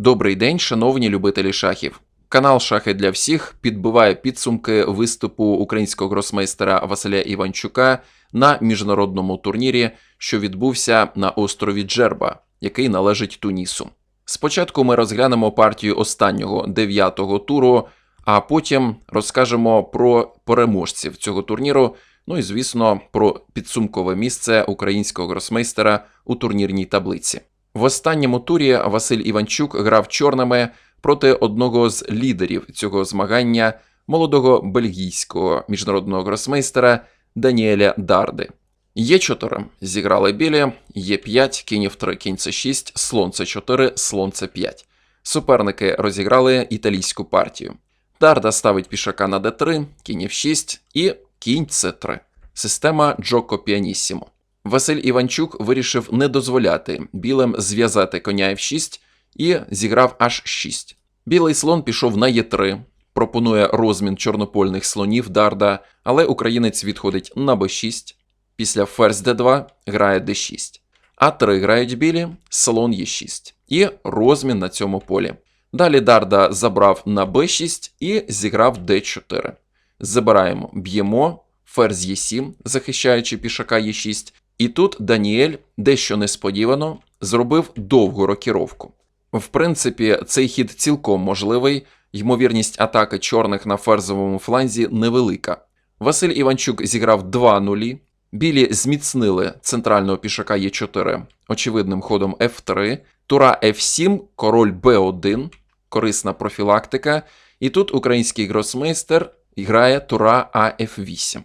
Добрий день, шановні любителі шахів. Канал Шахи для всіх підбиває підсумки виступу українського гросмейстера Василя Іванчука на міжнародному турнірі, що відбувся на острові Джерба, який належить Тунісу. Спочатку ми розглянемо партію останнього дев'ятого туру, а потім розкажемо про переможців цього турніру. Ну і звісно, про підсумкове місце українського гросмейстера у турнірній таблиці. В останньому турі Василь Іванчук грав чорними проти одного з лідерів цього змагання молодого бельгійського міжнародного гросмейстера Даніеля Дарди. Є 4 зіграли білі, є 5 кінь F3, кінь С6, слон С4, слон С5. Суперники розіграли італійську партію. Дарда ставить пішака на d3, кінь F6 і кінь С3. Система Джоко Піанісімо. Василь Іванчук вирішив не дозволяти білим зв'язати коня F6 і зіграв аж 6. Білий слон пішов на Е3, пропонує розмін чорнопольних слонів Дарда, але українець відходить на Б6. Після ферзь d2 грає d6. А3 грають білі, слон Е6. І розмін на цьому полі. Далі Дарда забрав на Б6 і зіграв d4. Забираємо, б'ємо, ферзь Е7, захищаючи пішака Е6. І тут Даніель дещо несподівано зробив довгу рокіровку. В принципі, цей хід цілком можливий, ймовірність атаки чорних на ферзовому фланзі невелика. Василь Іванчук зіграв 2 нулі. Білі зміцнили центрального пішака Е4 очевидним ходом F3, тура F7, король B1, корисна профілактика. І тут український гросмейстер грає тура АФ8.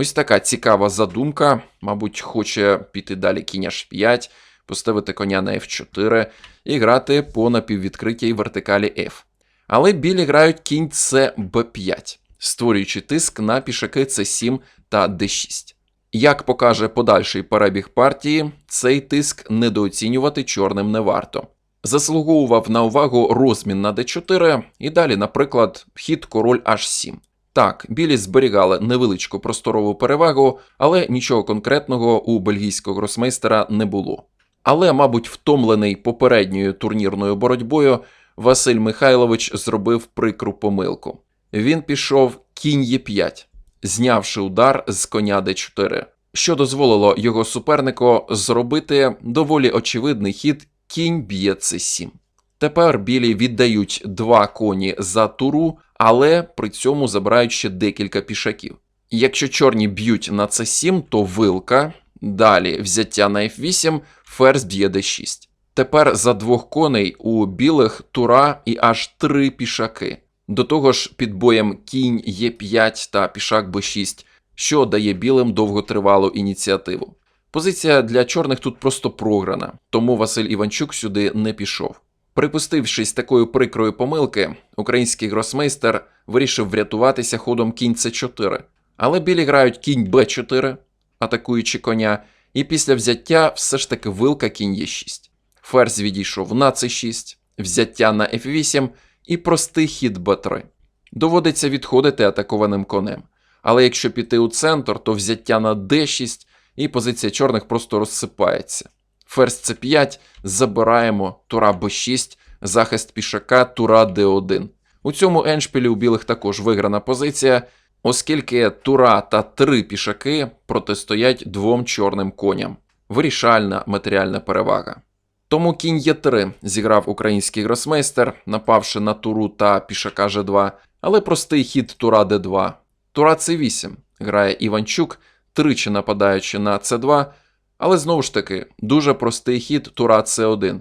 Ось така цікава задумка. Мабуть, хоче піти далі кінь H5, поставити коня на F4 і грати по напіввідкритій вертикалі F. Але білі грають кінь CB5, створюючи тиск на пішаки C7 та D6. Як покаже подальший перебіг партії, цей тиск недооцінювати чорним не варто. Заслуговував на увагу розмін на d4 і далі, наприклад, хід король h7. Так, білі зберігали невеличку просторову перевагу, але нічого конкретного у бельгійського гросмейстера не було. Але, мабуть, втомлений попередньою турнірною боротьбою, Василь Михайлович зробив прикру помилку. Він пішов кінь Е5, знявши удар з коня d4, що дозволило його супернику зробити доволі очевидний хід кінь б'є c7. Тепер білі віддають два коні за туру, але при цьому забирають ще декілька пішаків. Якщо чорні б'ють на c7, то вилка, далі взяття на f8, ферзь б'є d6. Тепер за двох коней у білих тура і аж три пішаки. До того ж, під боєм кінь Е5 та пішак Б6, що дає білим довготривалу ініціативу. Позиція для чорних тут просто програна, тому Василь Іванчук сюди не пішов. Припустившись такої прикрої помилки, український гросмейстер вирішив врятуватися ходом кінь С4. Але білі грають кінь Б4, атакуючи коня, і після взяття все ж таки вилка кінь Е6. Ферзь відійшов на С6, взяття на F8 і простий хід Б3. Доводиться відходити атакованим конем. Але якщо піти у центр, то взяття на d6 і позиція чорних просто розсипається. Ферзь c5, забираємо, тура b6, захист пішака, тура d1. У цьому еншпілі у білих також виграна позиція, оскільки тура та три пішаки протистоять двом чорним коням. Вирішальна матеріальна перевага. Тому кінь Е3 зіграв український гросмейстер, напавши на туру та пішака G2, але простий хід тура d2. Тура c8 грає Іванчук, тричі нападаючи на c2, але знову ж таки дуже простий хід тура c1.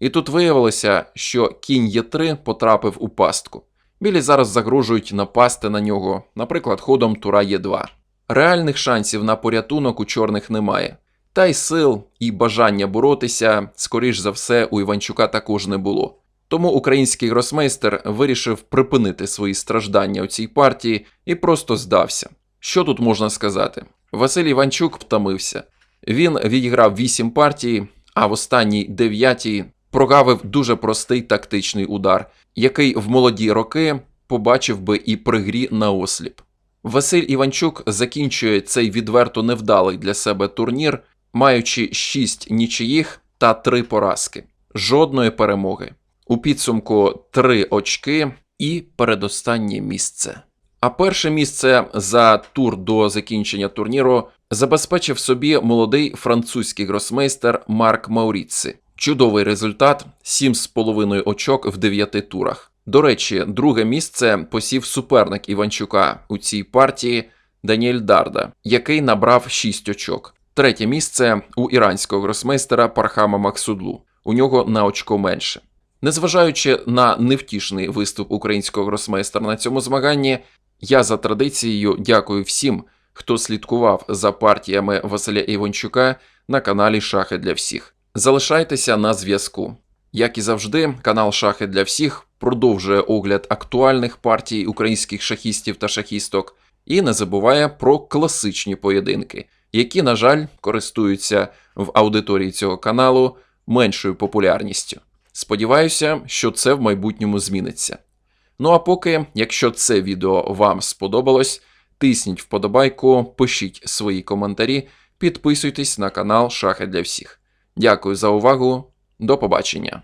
І тут виявилося, що кінь Е3 потрапив у пастку. Білі зараз загрожують напасти на нього, наприклад, ходом тура Е2. Реальних шансів на порятунок у чорних немає. Та й сил і бажання боротися, скоріш за все, у Іванчука також не було. Тому український гросмейстер вирішив припинити свої страждання у цій партії і просто здався. Що тут можна сказати? Василь Іванчук втомився. Він відіграв 8 партій, а в останній 9 прогавив дуже простий тактичний удар, який в молоді роки побачив би і при грі на осліп. Василь Іванчук закінчує цей відверто невдалий для себе турнір, маючи 6 нічиїх та 3 поразки, жодної перемоги. У підсумку 3 очки і передостаннє місце. А перше місце за тур до закінчення турніру забезпечив собі молодий французький гросмейстер Марк Мауріци. Чудовий результат 7,5 очок в 9 турах. До речі, друге місце посів суперник Іванчука у цій партії Даніель Дарда, який набрав 6 очок. Третє місце у іранського гросмейстера Пархама Максудлу. У нього на очко менше. Незважаючи на невтішний виступ українського гросмейстера на цьому змаганні, я за традицією дякую всім, хто слідкував за партіями Василя Іванчука на каналі Шахи для всіх. Залишайтеся на зв'язку. Як і завжди, канал Шахи для всіх продовжує огляд актуальних партій українських шахістів та шахісток і не забуває про класичні поєдинки, які, на жаль, користуються в аудиторії цього каналу меншою популярністю. Сподіваюся, що це в майбутньому зміниться. Ну а поки, якщо це відео вам сподобалось, тисніть вподобайку, пишіть свої коментарі, підписуйтесь на канал Шахи для всіх. Дякую за увагу, до побачення!